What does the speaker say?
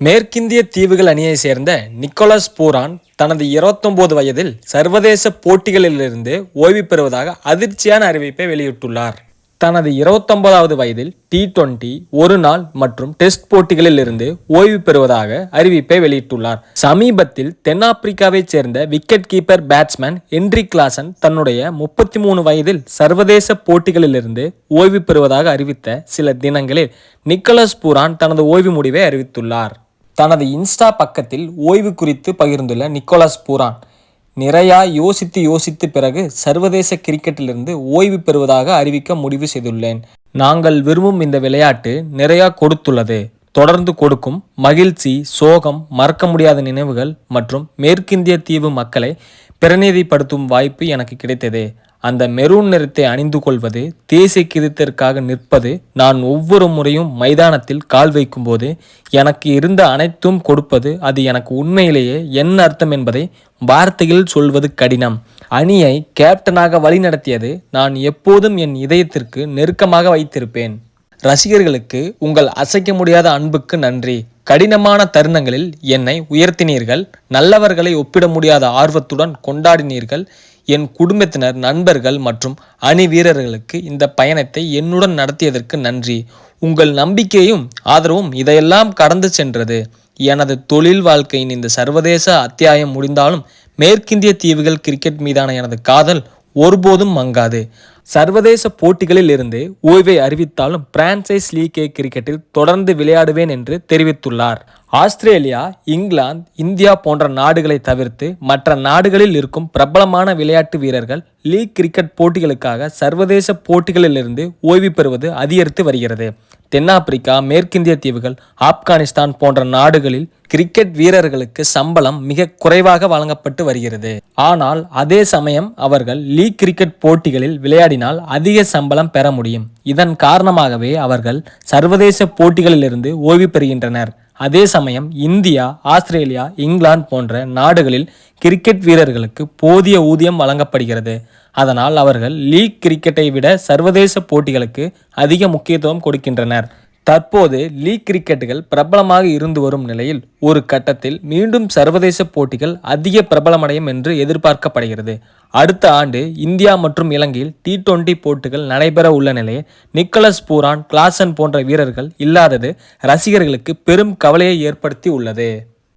மேற்கிந்திய தீவுகள் அணியை சேர்ந்த நிக்கோலஸ் பூரான் தனது 29 வயதில் சர்வதேச போட்டிகளிலிருந்து ஓய்வு பெறுவதாக அதிர்ச்சியான அறிவிப்பை வெளியிட்டுள்ளார். தனது 29வது வயதில் டி டுவெண்டி ஒரு நாள் மற்றும் டெஸ்ட் போட்டிகளில் இருந்து ஓய்வு பெறுவதாக அறிவிப்பை வெளியிட்டுள்ளார். சமீபத்தில் தென்னாப்பிரிக்காவைச் சேர்ந்த wicket keeper batsman Henry Klaasen தன்னுடைய 33 வயதில் சர்வதேச போட்டிகளிலிருந்து ஓய்வு பெறுவதாக அறிவித்த சில தினங்களில் நிக்கலஸ் பூரான் தனது ஓய்வு முடிவை அறிவித்துள்ளார். தனது இன்ஸ்டா பக்கத்தில் ஓய்வு குறித்து பகிர்ந்துள்ள நிக்கோலஸ் பூரான் நிறையா யோசித்து யோசித்து பிறகு சர்வதேச கிரிக்கெட்டிலிருந்து ஓய்வு பெறுவதாக அறிவிக்க முடிவு செய்துள்ளேன். நாங்கள் விரும்பும் இந்த விளையாட்டு நிறையா கொடுத்துள்ளது. தொடர்ந்து கொடுக்கும் மகிழ்ச்சி சோகம் மறக்க முடியாத நினைவுகள் மற்றும் மேற்கிந்திய தீவு மக்களை பிரநிதிப்படுத்தும் வாய்ப்பு எனக்கு கிடைத்தது. அந்த மெரூன் நிறத்தை அணிந்து கொள்வது தேசிய கிருத்திற்காக நிற்பது நான் ஒவ்வொரு முறையும் மைதானத்தில் கால் வைக்கும்போது எனக்கு இருந்த அனைத்தும் கொடுப்பது அது எனக்கு உண்மையிலேயே என்ன அர்த்தம் என்பதை வார்த்தையில் சொல்வது கடினம். அணியை கேப்டனாக வழிநடத்தியது நான் எப்போதும் என் இதயத்திற்கு நெருக்கமாக வைத்திருப்பேன். ரசிகர்களுக்கு உங்கள் அசைக்க முடியாத அன்புக்கு நன்றி. கடினமான தருணங்களில் என்னை உயர்த்தினீர்கள் நல்லவர்களை ஒப்பிட முடியாத ஆர்வத்துடன் கொண்டாடினீர்கள். என் குடும்பத்தினர் நண்பர்கள் மற்றும் அணி வீரர்களுக்கு இந்த பயணத்தை என்னுடன் நடத்தியதற்கு நன்றி. உங்கள் நம்பிக்கையும் ஆதரவும் இதையெல்லாம் கடந்து சென்றது. எனது தொழில் வாழ்க்கையின் இந்த சர்வதேச அத்தியாயம் முடிந்தாலும் மேற்கிந்திய தீவுகள் கிரிக்கெட் மீதான எனது காதல் ஒருபோதும் மங்காது. சர்வதேச போட்டிகளில் இருந்து ஓய்வை அறிவித்தாலும் பிரான்சைஸ் லீகே கிரிக்கெட்டில் தொடர்ந்து விளையாடுவேன் என்று தெரிவித்துள்ளார். ஆஸ்திரேலியா இங்கிலாந்து இந்தியா போன்ற நாடுகளை தவிர்த்து மற்ற நாடுகளில் இருக்கும் பிரபலமான விளையாட்டு வீரர்கள் லீக் கிரிக்கெட் போட்டிகளுக்காக சர்வதேச போட்டிகளிலிருந்து ஓய்வு பெறுவது அதிகரித்து வருகிறது. தென்னாப்பிரிக்கா மேற்கிந்திய தீவுகள் ஆப்கானிஸ்தான் போன்ற நாடுகளில் கிரிக்கெட் வீரர்களுக்கு சம்பளம் மிக குறைவாக வழங்கப்பட்டு வருகிறது. ஆனால் அதே சமயம் அவர்கள் லீக் கிரிக்கெட் போட்டிகளில் விளையாடினால் அதிக சம்பளம் பெற முடியும். இதன் காரணமாகவே அவர்கள் சர்வதேச போட்டிகளிலிருந்து ஓய்வு பெறுகின்றனர். அதே சமயம் இந்தியா ஆஸ்திரேலியா இங்கிலாந்து போன்ற நாடுகளில் கிரிக்கெட் வீரர்களுக்கு போதிய ஊதியம் வழங்கப்படுகிறது. அதனால் அவர்கள் லீக் கிரிக்கெட்டை விட சர்வதேச போட்டிகளுக்கு அதிக முக்கியத்துவம் கொடுக்கின்றனர். தற்போது லீக் கிரிக்கெட்டுகள் பிரபலமாக இருந்து வரும் நிலையில் ஒரு கட்டத்தில் மீண்டும் சர்வதேச போட்டிகள் அதிக பிரபலமடையும் என்று எதிர்பார்க்கப்படுகிறது. அடுத்த ஆண்டு இந்தியா மற்றும் இலங்கையில் டி டுவெண்டி போட்டிகள் நடைபெற உள்ள நிலையில் நிக்கலஸ் பூரான் கிளாசன் போன்ற வீரர்கள் இல்லாதது ரசிகர்களுக்கு பெரும் கவலையை ஏற்படுத்தி உள்ளது.